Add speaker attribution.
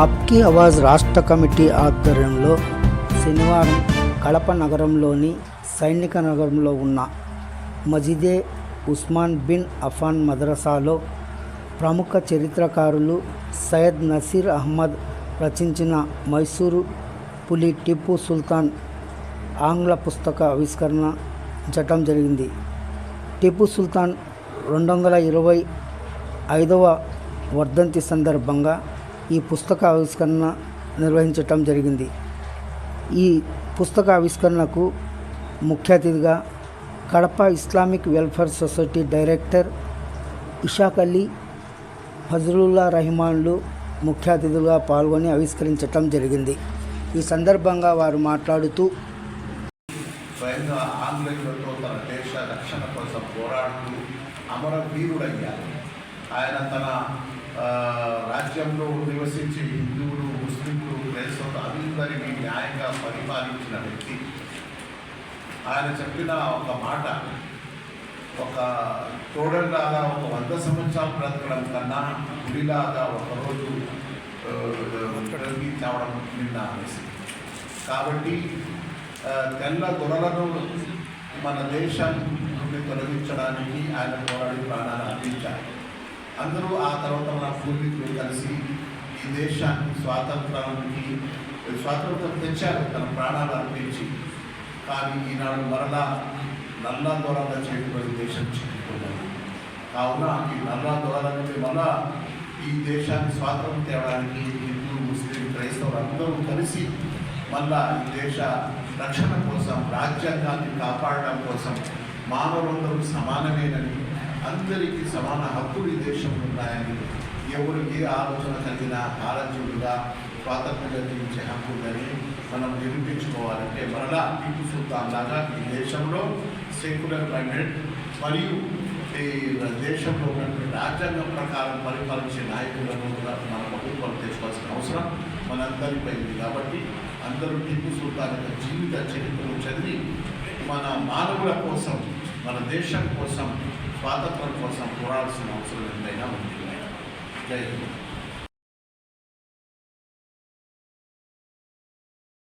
Speaker 1: ఆప్కి ఆవాజ్ రాష్ట్ర కమిటీ ఆధ్వర్యంలో శనివారం కడప నగరంలోని సైనిక నగరంలో ఉన్న మజిదే ఉస్మాన్ బిన్ అఫాన్ మద్రసాలో ప్రముఖ చరిత్రకారులు సయ్యద్ నసీర్ అహ్మద్ రచించిన మైసూరు పులి టిప్పు సుల్తాన్ ఆంగ్ల పుస్తక ఆవిష్కరణ చట్టం జరిగింది. టిప్పు సుల్తాన్ రెండు వందల ఇరవై ఐదవ వర్ధంతి సందర్భంగా ఈ పుస్తక ఆవిష్కరణ నిర్వహించటం జరిగింది. ఈ పుస్తక ఆవిష్కరణకు ముఖ్య అతిథిగా Kadapa Islamic welfare society director Ishaq Ali Fazlullah రహిమాన్లు ముఖ్య అతిథులుగా పాల్గొని ఆవిష్కరించటం జరిగింది. ఈ సందర్భంగా వారు మాట్లాడుతూ
Speaker 2: స్వయంగా ఆంగ్లేయులతో తన దేశ రక్షణ కోసం పోరాడుతూ అమరవీరుడయ్యారు. ఆయన తన రాజ్యంలో నివసించి హిందువులు ముస్లింలు క్రైస్తవులు అందరినీ న్యాయంగా పరిపాలించిన వ్యక్తి. ఆయన చెప్పిన ఒక మాట ఒక తోడల్లాగా ఒక వంద సంవత్సరాలు బ్రతకడం కన్నా గుడిలాగా ఒకరోజు ఆ, నిన్న అనేసి కాబట్టి తెల్ల దొరలను మన దేశం నుండి తొలగించడానికి ఆయన పోరాడి ప్రాణాలు అందించారు అందరూ ఆ తర్వాత మన పూర్వీకులు కలిసి ఈ దేశాన్ని స్వాతంత్రానికి స్వాతంత్రం తెచ్చారు తన ప్రాణాలు అర్పించి కానీ ఈనాడు మరలా నల్లా దూరంగా చేయకపోయిన దేశం చిక్కుకున్నది. కావున ఈ నల్ల దొరల నుండి మళ్ళా ఈ దేశాన్ని స్వాతంత్రం తేవడానికి హిందూ ముస్లిం క్రైస్తవులు అందరూ కలిసి మళ్ళా ఈ దేశ రక్షణ కోసం రాజ్యాంగాన్ని కాపాడడం కోసం మానవులందరూ సమానమేనని అందరికీ సమాన హక్కులు ఈ దేశంలో ఉన్నాయని ఎవరు ఏ ఆలోచన కలిగిన ఆలోచనగా స్వాతంత్రంగా జీవించే హక్కు ఉందని మనం నిరూపించుకోవాలంటే మరలా టీపు సుల్తాన్ లాగా ఈ దేశంలో సెక్యులర్ మైండెడ్ మరియు ఈ దేశంలో ఉన్నటువంటి రాజ్యాంగం ప్రకారం పరిపాలించే నాయకులను కూడా మన ప్రభుత్వం చేసుకోవాల్సిన అవసరం మనందరిపై ఉంది. కాబట్టి అందరూ టిప్పు సుల్తాన్ యొక్క జీవిత చరిత్రను చదివి మన మానవుల కోసం మన దేశం కోసం స్వాతంత్రం కోసం పోరాడాల్సిన అవసరం ఎంతైనా ఉంది. జై